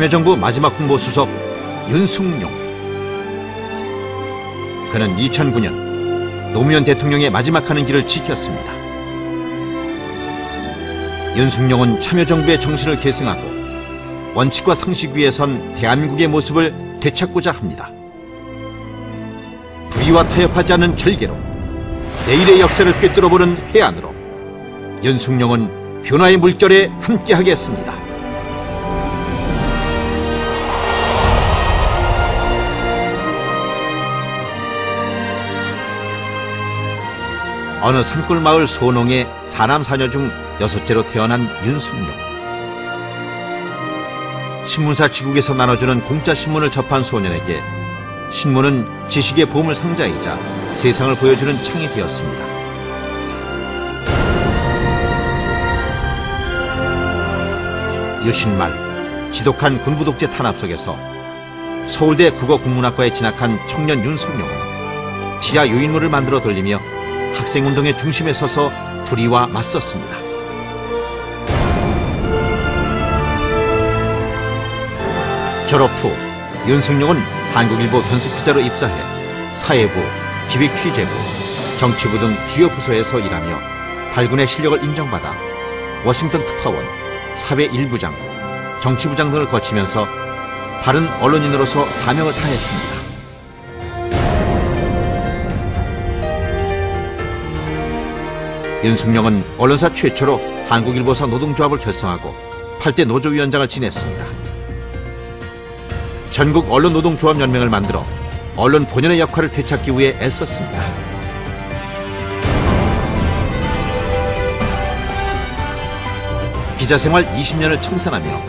참여정부 마지막 홍보수석 윤숙용. 그는 2009년 노무현 대통령의 마지막 하는 길을 지켰습니다. 윤숙용은 참여정부의 정신을 계승하고 원칙과 상식 위에 선 대한민국의 모습을 되찾고자 합니다. 불의와 타협하지 않는 절개로 내일의 역사를 꿰뚫어보는 해안으로 윤숙용은 변화의 물결에 함께하겠습니다. 어느 산골마을 소농의 사남 사녀 중 여섯째로 태어난 윤숙용. 신문사 지국에서 나눠주는 공짜 신문을 접한 소년에게 신문은 지식의 보물 상자이자 세상을 보여주는 창이 되었습니다. 유신말 지독한 군부 독재 탄압 속에서 서울대 국어국문학과에 진학한 청년 윤숙용은 지하 유인물을 만들어 돌리며 학생운동의 중심에 서서 불의와 맞섰습니다. 졸업 후 윤숙용은 한국일보 편습기자로 입사해 사회부, 기획취재부, 정치부 등 주요 부서에서 일하며 발군의 실력을 인정받아 워싱턴 특파원, 사회 일부장, 정치부장 등을 거치면서 바른 언론인으로서 사명을 다했습니다. 윤숙령은 언론사 최초로 한국일보사 노동조합을 결성하고 8대 노조위원장을 지냈습니다. 전국 언론노동조합연맹을 만들어 언론 본연의 역할을 되찾기 위해 애썼습니다. 기자 생활 20년을 청산하며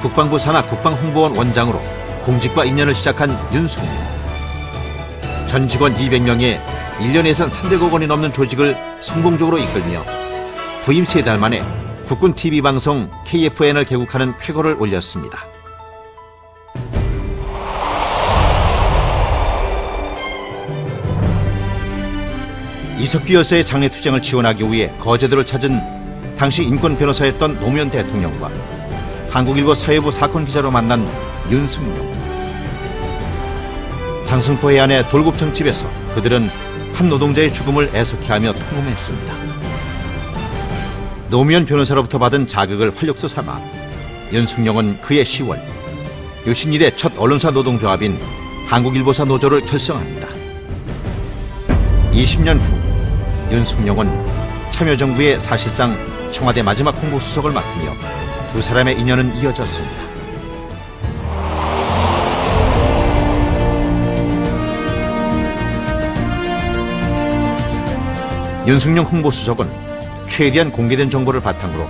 국방부 산하 국방홍보원 원장으로 공직과 인연을 시작한 윤숙령. 전 직원 200명의 1년 예산 300억 원이 넘는 조직을 성공적으로 이끌며 부임 세 달 만에 국군 TV 방송 KFN을 개국하는 쾌거를 올렸습니다. 이석규 여사의 장례 투쟁을 지원하기 위해 거제도를 찾은 당시 인권 변호사였던 노무현 대통령과 한국일보 사회부 사건 기자로 만난 윤승용. 장승포 해안의 돌굽탕집에서 그들은 한 노동자의 죽음을 애석해하며 통음했습니다. 노무현 변호사로부터 받은 자극을 활력소 삼아 윤승용은 그해 10월 유신일의 첫 언론사 노동조합인 한국일보사 노조를 결성합니다. 20년 후 윤숙용은 참여정부의 사실상 청와대 마지막 홍보수석을 맡으며 두 사람의 인연은 이어졌습니다. 윤숙용 홍보수석은 최대한 공개된 정보를 바탕으로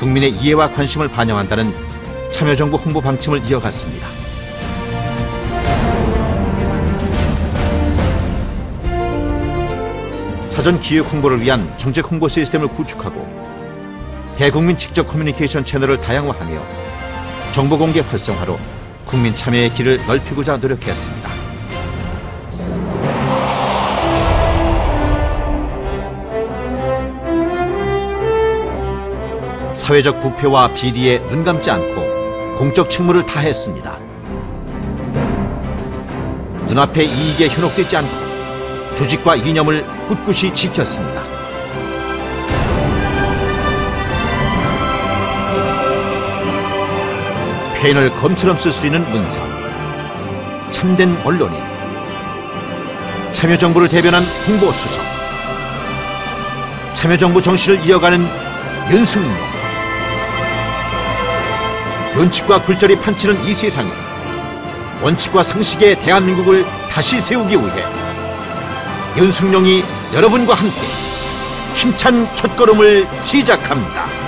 국민의 이해와 관심을 반영한다는 참여정부 홍보 방침을 이어갔습니다. 사전 기획 홍보를 위한 정책 홍보 시스템을 구축하고 대국민 직접 커뮤니케이션 채널을 다양화하며 정보 공개 활성화로 국민 참여의 길을 넓히고자 노력했습니다. 사회적 부패와 비리에 눈 감지 않고 공적 책무를 다했습니다. 눈앞의 이익에 현혹되지 않고 조직과 이념을 꿋꿋이 지켰습니다. 펜을 검처럼 쓸 수 있는 문서, 참된 언론인, 참여정부를 대변한 홍보수석, 참여정부 정신을 이어가는 윤승용, 원칙과 굴절이 판치는 이 세상에 원칙과 상식의 대한민국을 다시 세우기 위해 윤숙룡이 여러분과 함께 힘찬 첫걸음을 시작합니다.